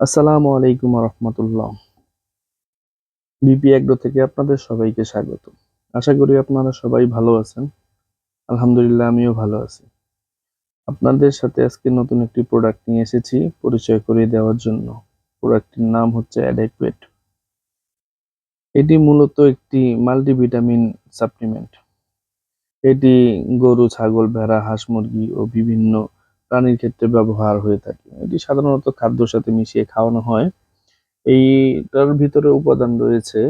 আসসালামু আলাইকুম রহমতুল্লাহ BP agro থেকে আপনাদের সবাইকে স্বাগত। আশা করি আপনারা সবাই ভালো আছেন। আলহামদুলিল্লাহ, আমিও ভালো আছি। আপনাদের সাথে আজকে নতুন একটি প্রোডাক্ট নিয়ে এসেছি পরিচয় করিয়ে দেওয়ার জন্য। প্রোডাক্টটির নাম হচ্ছে অ্যাডেকুয়েট এটি মূলত একটি মাল্টিভিটামিন সাপ্লিমেন্ট এটি গরু, ছাগল, ভেড়া, হাঁস, মুরগি ও বিভিন্ন প্রাণীর ক্ষেত্রে ব্যবহার হয়ে থাকে। এটি সাধারণত খাদ্যর সাথে মিশিয়ে খাওয়ানো হয়। এইটার ভিতরে উপাদান রয়েছে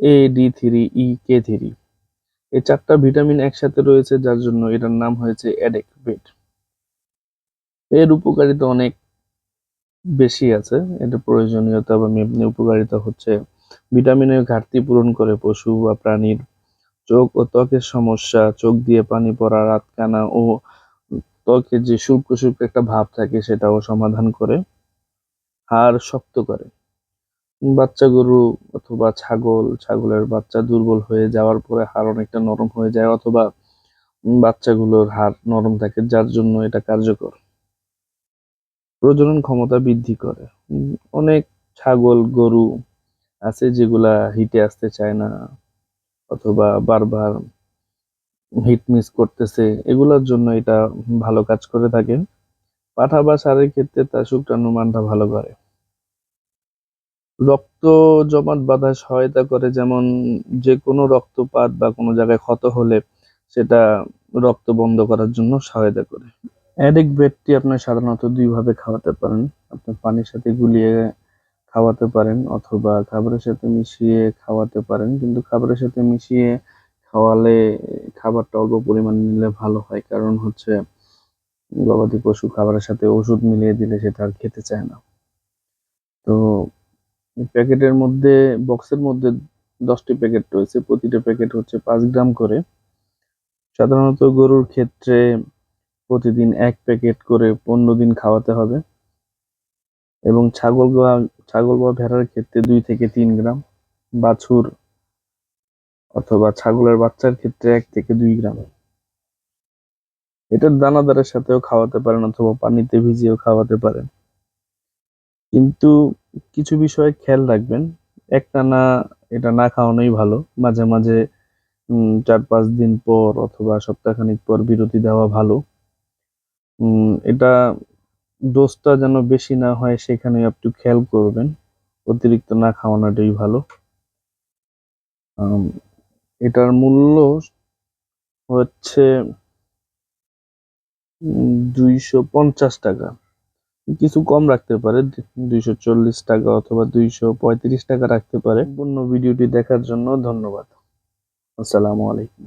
A D three E K three এই চারটা ভিটামিন একসাথে রয়েছে, যার জন্য এটার নাম হয়েছে অ্যাডেকভেট এর উপকারিতা অনেক বেশি আছে। এটা প্রয়োজনীয়তা বা মেমনি উপকারিতা হচ্ছে ভিটামিনের ঘাটতি পূরণ করে পশু বা প্রাণীর চোখ ও ত্বকের সমস্যা, চোখ দিয়ে পানি পড়া, রাতকানা ও ত্বকে যে শুল্ক শুল্ক একটা ভাব থাকে সেটাও সমাধান করে, হাড় শক্ত করে। বাচ্চা গরু অথবা ছাগল, ছাগলের বাচ্চা দুর্বল হয়ে যাওয়ার পরে হাড় অনেকটা নরম হয়ে যায় অথবা বাচ্চাগুলোর হাড় নরম থাকে, যার জন্য এটা কার্যকর। প্রজনন ক্ষমতা বৃদ্ধি করে। অনেক ছাগল, গরু আছে যেগুলা হিটে আসতে চায় না, অথবা বারবার হিট মিস করতেছে, এগুলোর জন্য এটা ভালো কাজ করে থাকে। পাঠা বা সারের ক্ষেত্রে তার শুক্রাণু মানটা ভালো করে। রক্ত জমাট বাঁধায় সহায়তা করে, যেমন যে কোনো রক্তপাত বা কোনো জায়গায় ক্ষত হলে সেটা রক্ত বন্ধ করার জন্য সহায়তা করে। অ্যাডিক বেডটি আপনার সাধারণত দুইভাবে খাওয়াতে পারেন। আপনি পানির সাথে গুলিয়ে খাওয়াতে পারেন অথবা খাবারের সাথে মিশিয়ে খাওয়াতে পারেন। কিন্তু খাবারের সাথে মিশিয়ে খাওয়ালে, খাবারটা অল্প পরিমাণ নিলে ভালো হয়। কারণ হচ্ছে, গবাদি পশু খাবারের সাথে ওষুধ মিলিয়ে দিলে সেটা আর খেতে চায় না। তো, প্যাকেটের মধ্যে, বক্সের মধ্যে দশটি প্যাকেট রয়েছে। প্রতিটা প্যাকেট হচ্ছে পাঁচ গ্রাম করে। সাধারণত গরুর ক্ষেত্রে প্রতিদিন এক প্যাকেট করে পনেরো দিন খাওয়াতে হবে। এবং ছাগল বা ছাগল বা ভেড়ার ক্ষেত্রে দুই থেকে তিন গ্রাম। বাছুর অথবা ছাগলের বাচ্চার ক্ষেত্রে এক থেকে দুই গ্রাম। এটার দানাদারের সাথেও খাওয়াতে পারেন অথবা পানিতে ভিজিয়েও খাওয়াতে পারেন। কিন্তু কিছু বিষয়ে খেয়াল রাখবেন একটানা এটা না খাওয়ানোই ভালো। মাঝে মাঝে চার পাঁচ দিন পর অথবা সপ্তাহখানিক পর বিরতি দেওয়া ভালো। এটা ডোজটা যেন বেশি না হয় সেখানে একটু খেয়াল করবেন। অতিরিক্ত না খাওয়ানোটাই ভালো। এটার মূল্য হচ্ছে দুইশো পঞ্চাশ টাকা। কিছু কম রাখতে পারে দুইশো চল্লিশ টাকা অথবা দুইশো পঁয়ত্রিশ টাকা রাখতে পারে। সম্পূর্ণ ভিডিওটি দেখার জন্য ধন্যবাদ। আসসালামু আলাইকুম।